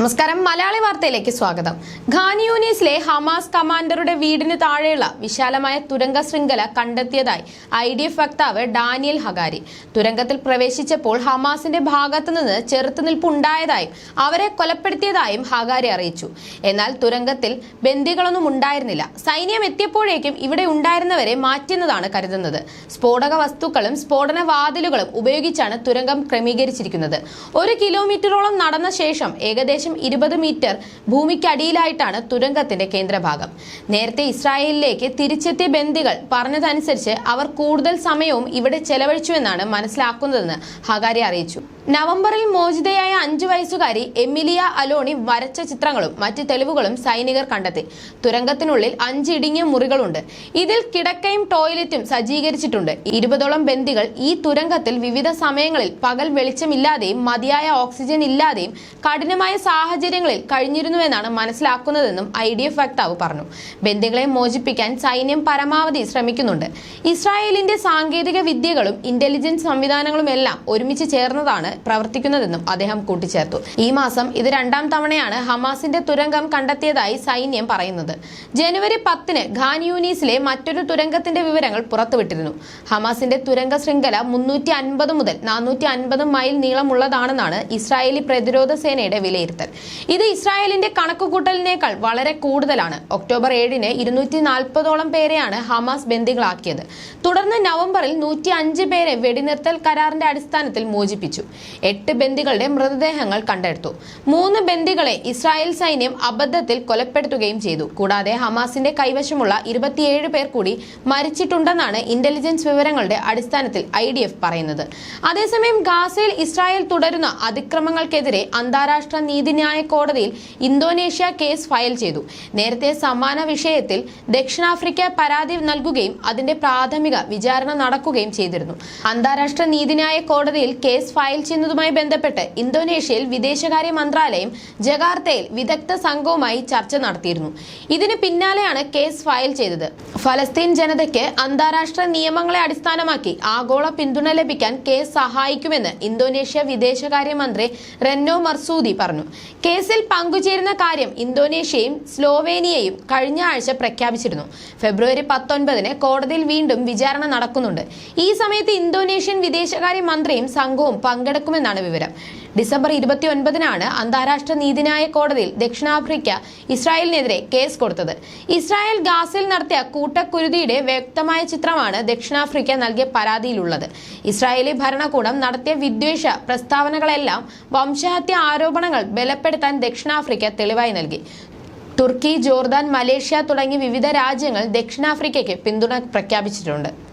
നമസ്കാരം. മലയാളി വാർത്തയിലേക്ക് സ്വാഗതം. ഖാനിയൂനീസിലെ ഹമാസ് കമാൻഡറുടെ വീടിന് താഴെയുള്ള വിശാലമായ തുരങ്ക ശൃംഖല കണ്ടെത്തിയതായി ഐ ഡി എഫ് വക്താവ് ഡാനിയൽ ഹഗാരി. തുരങ്കത്തിൽ പ്രവേശിച്ചപ്പോൾ ഹമാസിന്റെ ഭാഗത്തുനിന്ന് ചെറുത്തുനിൽപ്പ് ഉണ്ടായതായും അവരെ കൊലപ്പെടുത്തിയതായും ഹഗാരി അറിയിച്ചു. എന്നാൽ തുരങ്കത്തിൽ ബന്ദികളൊന്നും ഉണ്ടായിരുന്നില്ല. സൈന്യം എത്തിയപ്പോഴേക്കും ഇവിടെ ഉണ്ടായിരുന്നവരെ മാറ്റുന്നതാണ് കരുതുന്നത്. സ്ഫോടക വസ്തുക്കളും സ്ഫോടന വാതിലുകളും ഉപയോഗിച്ചാണ് തുരങ്കം ക്രമീകരിച്ചിരിക്കുന്നത്. ഒരു കിലോമീറ്ററോളം നടന്ന ശേഷം ഏകദേശം ഇരുപത് മീറ്റർ ഭൂമിക്കടിയിലായിട്ടാണ് തുരങ്കത്തിന്റെ കേന്ദ്രഭാഗം. നേരത്തെ ഇസ്രായേലിലേക്ക് തിരിച്ചെത്തിയ ബന്ദികൾ പറഞ്ഞതനുസരിച്ച് അവർ കൂടുതൽ സമയവും ഇവിടെ ചെലവഴിച്ചുവെന്നാണ് മനസ്സിലാക്കുന്നതെന്ന് ഹഗാരി അറിയിച്ചു. നവംബറിൽ മോചിതയായ അഞ്ചു വയസ്സുകാരി എമിലിയ അലോണി വരച്ച ചിത്രങ്ങളും മറ്റ് തെളിവുകളും സൈനികർ കണ്ടെത്തി. തുരങ്കത്തിനുള്ളിൽ അഞ്ച് മുറികളുണ്ട്. ഇതിൽ കിടക്കയും ടോയ്ലറ്റും സജ്ജീകരിച്ചിട്ടുണ്ട്. ഇരുപതോളം ബന്ദികൾ ഈ തുരങ്കത്തിൽ വിവിധ സമയങ്ങളിൽ പകൽ വെളിച്ചമില്ലാതെയും മതിയായ ഓക്സിജൻ ഇല്ലാതെയും കഠിനമായ സാഹചര്യങ്ങളിൽ കഴിഞ്ഞിരുന്നുവെന്നാണ് മനസ്സിലാക്കുന്നതെന്നും ഐ ഡി എഫ് വക്താവ് പറഞ്ഞു. ബന്ദികളെ മോചിപ്പിക്കാൻ സൈന്യം പരമാവധി ശ്രമിക്കുന്നുണ്ട്. ഇസ്രായേലിന്റെ സാങ്കേതിക വിദ്യകളും ഇന്റലിജൻസ് സംവിധാനങ്ങളും എല്ലാം ഒരുമിച്ച് ചേർന്നതാണ് പ്രവർത്തിക്കുന്നതെന്നും അദ്ദേഹം കൂട്ടിച്ചേർത്തു. ഈ മാസം ഇത് രണ്ടാം തവണയാണ് ഹമാസിന്റെ തുരങ്കം കണ്ടെത്തിയതായി സൈന്യം പറയുന്നത്. ജനുവരി പത്തിന് ഖാൻ യൂനീസിലെ മറ്റൊരു തുരങ്കത്തിന്റെ വിവരങ്ങൾ പുറത്തുവിട്ടിരുന്നു. ഹമാസിന്റെ തുരങ്ക ശൃംഖല മുന്നൂറ്റി അൻപത് മുതൽ നാനൂറ്റി അൻപത് മൈൽ നീളമുള്ളതാണെന്നാണ് ഇസ്രായേലി പ്രതിരോധ സേനയുടെ വിലയിരുത്തൽ. ഇത് ഇസ്രായേലിന്റെ കണക്കുകൂട്ടലിനേക്കാൾ വളരെ കൂടുതലാണ്. ഒക്ടോബർ ഏഴിന് ഇരുന്നൂറ്റി നാൽപ്പതോളം പേരെയാണ് ഹമാസ് ബന്ദികളാക്കിയത്. തുടർന്ന് നവംബറിൽ നൂറ്റി അഞ്ച് പേരെ വെടിനിർത്തൽ കരാറിന്റെ അടിസ്ഥാനത്തിൽ മോചിപ്പിച്ചു. എട്ട് ബന്ദികളുടെ മൃതദേഹങ്ങൾ കണ്ടെടുത്തു. മൂന്ന് ബന്ദികളെ ഇസ്രായേൽ സൈന്യം അബദ്ധത്തിൽ കൊലപ്പെടുത്തുകയും ചെയ്തു. കൂടാതെ ഹമാസിന്റെ കൈവശമുള്ള ഇരുപത്തിയേഴ് പേർ കൂടി മരിച്ചിട്ടുണ്ടെന്നാണ് ഇന്റലിജൻസ് വിവരങ്ങളുടെ അടിസ്ഥാനത്തിൽ ഐ പറയുന്നത്. അതേസമയം ഗാസയിൽ ഇസ്രായേൽ തുടരുന്ന അതിക്രമങ്ങൾക്കെതിരെ അന്താരാഷ്ട്ര നീതിന്യായ കോടതിയിൽ ഇന്തോനേഷ്യ കേസ് ഫയൽ ചെയ്തു. നേരത്തെ സമാന വിഷയത്തിൽ ദക്ഷിണാഫ്രിക്ക പരാതി നൽകുകയും അതിന്റെ പ്രാഥമിക വിചാരണ നടക്കുകയും ചെയ്തിരുന്നു. അന്താരാഷ്ട്ര നീതിന്യായ കോടതിയിൽ കേസ് ഫയൽ ചെയ്യുന്നതുമായി ബന്ധപ്പെട്ട് ഇന്തോനേഷ്യയിൽ വിദേശകാര്യ മന്ത്രാലയം ജകാർത്തയിൽ വിദഗ്ധ സംഘവുമായി ചർച്ച നടത്തിയിരുന്നു. ഇതിന് പിന്നാലെയാണ് കേസ് ഫയൽ ചെയ്തത്. ഫലസ്തീൻ ജനതയ്ക്ക് അന്താരാഷ്ട്ര നിയമങ്ങളെ അടിസ്ഥാനമാക്കി ആഗോള പിന്തുണ ലഭിക്കാൻ കേസ് സഹായിക്കുമെന്ന് ഇന്തോനേഷ്യ വിദേശകാര്യമന്ത്രി റെന്നോ മർസൂദി പറഞ്ഞു. കേസിൽ പങ്കുചേരുന്ന കാര്യം ഇന്തോനേഷ്യയും സ്ലോവേനിയയും കഴിഞ്ഞ ആഴ്ച പ്രഖ്യാപിച്ചിരുന്നു. ഫെബ്രുവരി പത്തൊൻപതിന് കോടതിയിൽ വീണ്ടും വിചാരണ നടക്കുന്നുണ്ട്. ഈ സമയത്ത് ഇന്തോനേഷ്യൻ വിദേശകാര്യ മന്ത്രിയും സംഘവും പങ്കെടുക്കുമെന്നാണ് വിവരം. ഡിസംബർ ഇരുപത്തി ഒൻപതിനാണ് അന്താരാഷ്ട്ര നീതിന്യായ കോടതിയിൽ ദക്ഷിണാഫ്രിക്ക ഇസ്രായേലിനെതിരെ കേസ് കൊടുത്തത്. ഇസ്രായേൽ ഗാസയിൽ നടത്തിയ കൂട്ടക്കുരുതിയുടെ വ്യക്തമായ ചിത്രമാണ് ദക്ഷിണാഫ്രിക്ക നൽകിയ പരാതിയിലുള്ളത്. ഇസ്രായേലി ഭരണകൂടം നടത്തിയ വിദ്വേഷ പ്രസ്താവനകളെല്ലാം വംശഹത്യ ആരോപണങ്ങൾ ബലപ്പെടുത്താൻ ദക്ഷിണാഫ്രിക്ക തെളിവായി നൽകി. തുർക്കി ജോർദാൻ മലേഷ്യ തുടങ്ങി വിവിധ രാജ്യങ്ങൾ ദക്ഷിണാഫ്രിക്കയ്ക്ക് പിന്തുണ പ്രഖ്യാപിച്ചിട്ടുണ്ട്.